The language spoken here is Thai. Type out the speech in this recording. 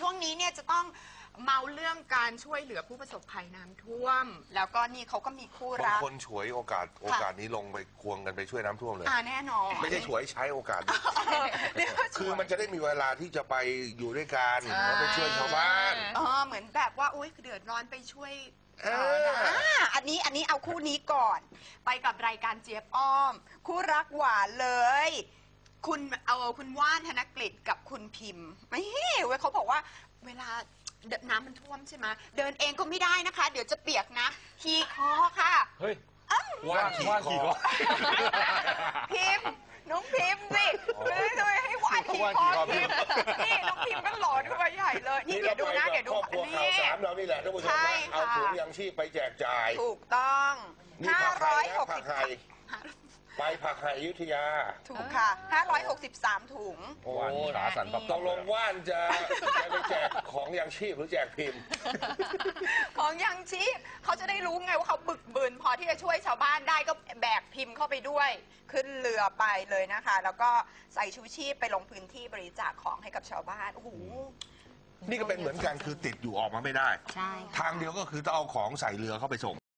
ช่วงนี้เนี่ยจะต้องเมาเรื่องการช่วยเหลือผู้ประสบภัยน้ำท่วม แล้วก็นี่เขาก็มีคู่บางรัก คนฉวยโอกาสโอกาสนี้ลงไปควงกันไปช่วยน้ำท่วมเลย อ่าแน่นอนไม่ใช่ฉวยใช้โอกาสนี้เรียกว่าฉวย คือมันจะได้มีเวลาที่จะไปอยู่ด้วยกันใช่ แล้วไปช่วยชาวบ้าน เออเหมือนแบบว่าอุ้ยเดือดร้อนไปช่วยเออเขานะอ่าอันนี้อันนี้เอาคู่นี้ก่อน ไปกับรายการเจี๊ยบอ้อม คู่รักหวานเลย คุณเอาคุณว่านธนกฤษกับคุณพิมพ์ไม่เว้ยเขาบอกว่า เวลาเดินน้ำมันท่วมใช่ไหมเดินเองก็ไม่ได้นะคะ เดี๋ยวจะเปียกนะขี่คอค่ะเฮ้ยว่านขี่ว่านคขี่อคอพิมพ์น้องพิมพ์สิเลยทำไมให้วานขี่ว่านคขี่อคอพิมพ์นี่น้องพิมพ์ก็หลอนขึ้นมาใหญ่เลย นี่เดี๋ยวดูนะเดี๋ยวดูครอบครัวข่าวนี่สามเรานี่แหละท่านผู้ชมใช่นะเอาค่ะถุงยังชีพไปแจกจ่าย ถูกต้องนี่ผักไห่นะผักไห่560ไปผักไห่อยุธยา ถูกค่ะ 563 ถุงโอ้ว่านขาสั่นปับตกลงว่านจะจะไปแจกของ ยังชีพหรือแจกพิมพ์ ของยังชีพเขาจะได้รู้ไงว่าเขาบึกบึนพอที่จะช่วยชาวบ้านได้ก็แบกพิมพ์เข้าไปด้วย ขึ้นเรือไปเลยนะคะ แล้วก็ใส่ชูชีพไปลงพื้นที่บริจาคของให้กับชาวบ้านโอ้โหนี่ก็เป็นเหมือนกันคือติดอยู่ออกมาไม่ได้ ใช่ทางเดียวก็คือต้องเอาของใส่เรือเข้าไปส่ง